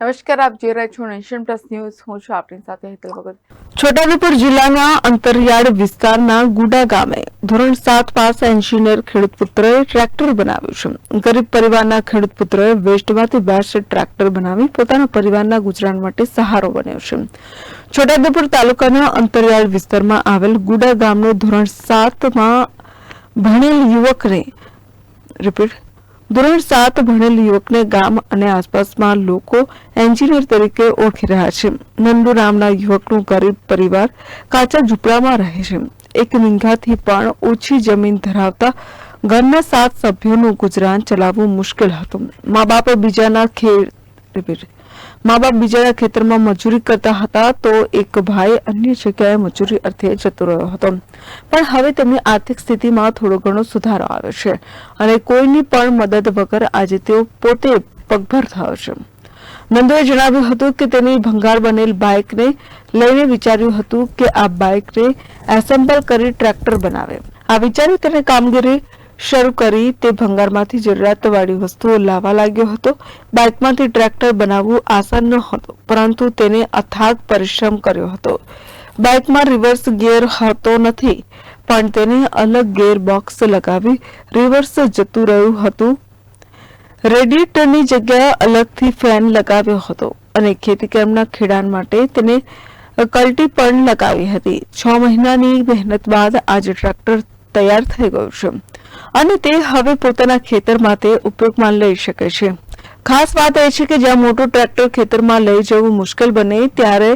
નમસ્કાર, આપ જોઈ રહ્યા છો નેશન પ્લસ ન્યૂઝ. હું છું આપની સાથે હેતલ ભગત. છોટાઉદેપુર જિલ્લાના અંતરિયાળ વિસ્તારના ગુડા ગામે ધોરણ સાત પાસ એન્જિનિયર ખેડૂત પુત્રએ ટ્રેક્ટર બનાવ્યું છે. ગરીબ પરિવારના ખેડૂત પુત્રએ વેસ્ટમાંથી બેસ્ટ ટ્રેક્ટર બનાવી પોતાના પરિવારના ગુજરાન માટે સહારો બન્યો છે. છોટાઉદેપુર તાલુકાના અંતરિયાળ વિસ્તારમાં આવેલ ગુડા ગામનો ધોરણ સાતમાં ભણેલ યુવકને રિપીટ ધોરણ સાત ભણેલ યુવકને ગામ અને આસપાસમાં લોકો એન્જિનિયર તરીકે ઓળખી રહ્યા છે. નંદુ નામના યુવકનું ગરીબ પરિવાર કાચા ઝૂંપડામાં રહે છે. એક વીંઘાથી પણ ઓછી જમીન ધરાવતા ઘરના સાત સભ્યોનું ગુજરાન ચલાવવું મુશ્કેલ હતું. મા બાપ બીજાના ખેડ મા બાપ બીજાના ખેતરમાં મજૂરી કરતા હતા તો એક ભાઈ અન્ય જગ્યાએ મજૂરી અર્થે જતો રહ્યો હતો. પણ હવે તેમની આર્થિક સ્થિતિમાં થોડો ઘણો સુધારો આવ્યો છે અને કોઈની પણ મદદ વગર આજે તેઓ પોતે પગભર થયો છે. નંદોએ જણાવ્યું હતું કે તેની ભંગાર બનેલ બાઇકને લઈને વિચાર્યું હતું કે આ બાઇકને એસેમ્બલ કરી ટ્રેક્ટર બનાવે. આ વિચારી તેને કામગીરી શરૂ કરી તે ભંગારમાંથી જરૂરિયાતવાળી વસ્તુઓ લાવવા લાગ્યો હતો, બાઇકમાંથી ટ્રેક્ટર બનાવવું આસાન ન હતું પરંતુ તેને અથાગ પરિશ્રમ કર્યો હતો. બાઇકમાં રિવર્સ ગિયર હતો નથી, પણ તેને અલગ ગિયર બોક્સ લગાવી રિવર્સ જતું રહ્યું હતું. રેડિએટરની જગ્યાએ અલગથી ફેન લગાવ્યો હતો અને ખેતીકામના ખેડાણ માટે તેને કલ્ટી પણ લગાવી હતી. છ મહિનાની મહેનત બાદ આજે ટ્રેક્ટર તૈયાર થઈ ગયું છે. અને તે હવે પોતાના ખેતરમાં તે ઉપયોગમાં લઈ શકે છે. ખાસ વાત એ છે કે જ્યાં મોટું ટ્રેક્ટર ખેતરમાં લઈ જવું મુશ્કેલ બને ત્યારે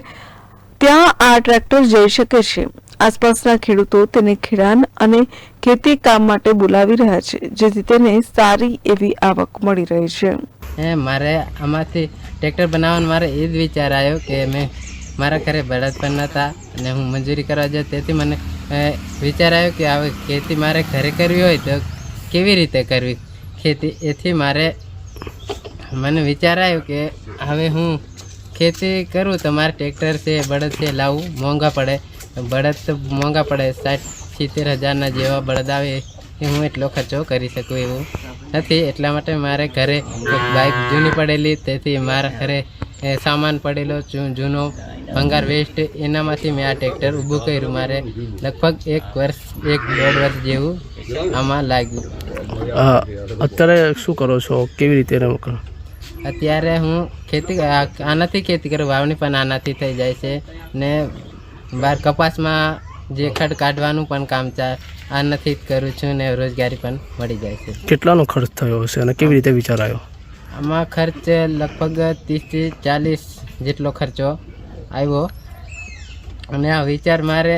ત્યાં આ ટ્રેક્ટર જઈ શકે છે. આસપાસના ખેડૂતો તેને ખેડાણ અને ખેતી કામ માટે બોલાવી રહ્યા છે, જેથી તેને સારી એવી આવક મળી રહી છે. એ મારે આમાંથી ટ્રેક્ટર બનાવવાનો મારે એ જ વિચાર આવ્યો કે મેં મારા ઘરે બળદ પણ નહોતા અને હું મજૂરી કરવા જાઉં તેથી મને વિચાર આવ્યો કે હવે ખેતી મારે ઘરે કરવી હોય તો કેવી રીતે કરવી? ખેતી, એથી મારે મને વિચાર આવ્યો કે હવે હું ખેતી કરું તો મારે ટ્રેક્ટર છે, બળદ છે લાવવું મોંઘા પડે. બળદ તો મોંઘા પડે, સાઠ, સિત્તેર હજારના જેવા બળદ આવે એ હું એટલો ખર્ચો કરી શકું એવું નથી. એટલા માટે મારે ઘરે બાઇક જૂની પડેલી, તેથી મારા ઘરે સામાન પડેલો જૂનો ભંગાર વેસ્ટ એનામાંથી મેં આ ટ્રેક્ટર ઊભું કર્યું. મારે લગભગ એક વર્ષ એક દોઢ વર્ષ જેવું આમાં લાગ્યું. અત્યારે શું કરો છો? કેવી રીતે કરો અત્યારે હું ખેતી આનાથી ખેતી કરું વાવણી પણ આનાથી થઈ જાય છે. ને બહાર કપાસમાં જે ખડ કાઢવાનું પણ કામ આનાથી જ કરું છું ને રોજગારી પણ મળી જાય છે. કેટલાનો ખર્ચ થયો હશે અને કેવી રીતે વિચાર આવ્યો? આમાં ખર્ચ લગભગ ત્રીસથી ચાલીસ જેટલો ખર્ચો આવ્યો. અને આ વિચાર મારે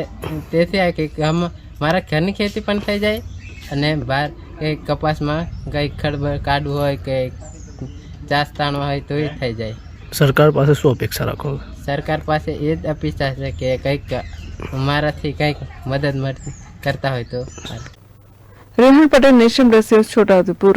તેથી આ કે આમ મારા ઘરની ખેતી પણ થઈ જાય અને બહાર કંઈક કપાસમાં કંઈ ખડ કાઢવું હોય કે ચાસ તાણવા હોય તો એ થઈ જાય. સરકાર પાસે શું અપેક્ષા રાખો? સરકાર પાસે એ જ અપેક્ષા છે કે કંઈક મારાથી કંઈક મદદ મળતી કરતા હોય તો. Rehan Patel nation plus news Chhota Udepur.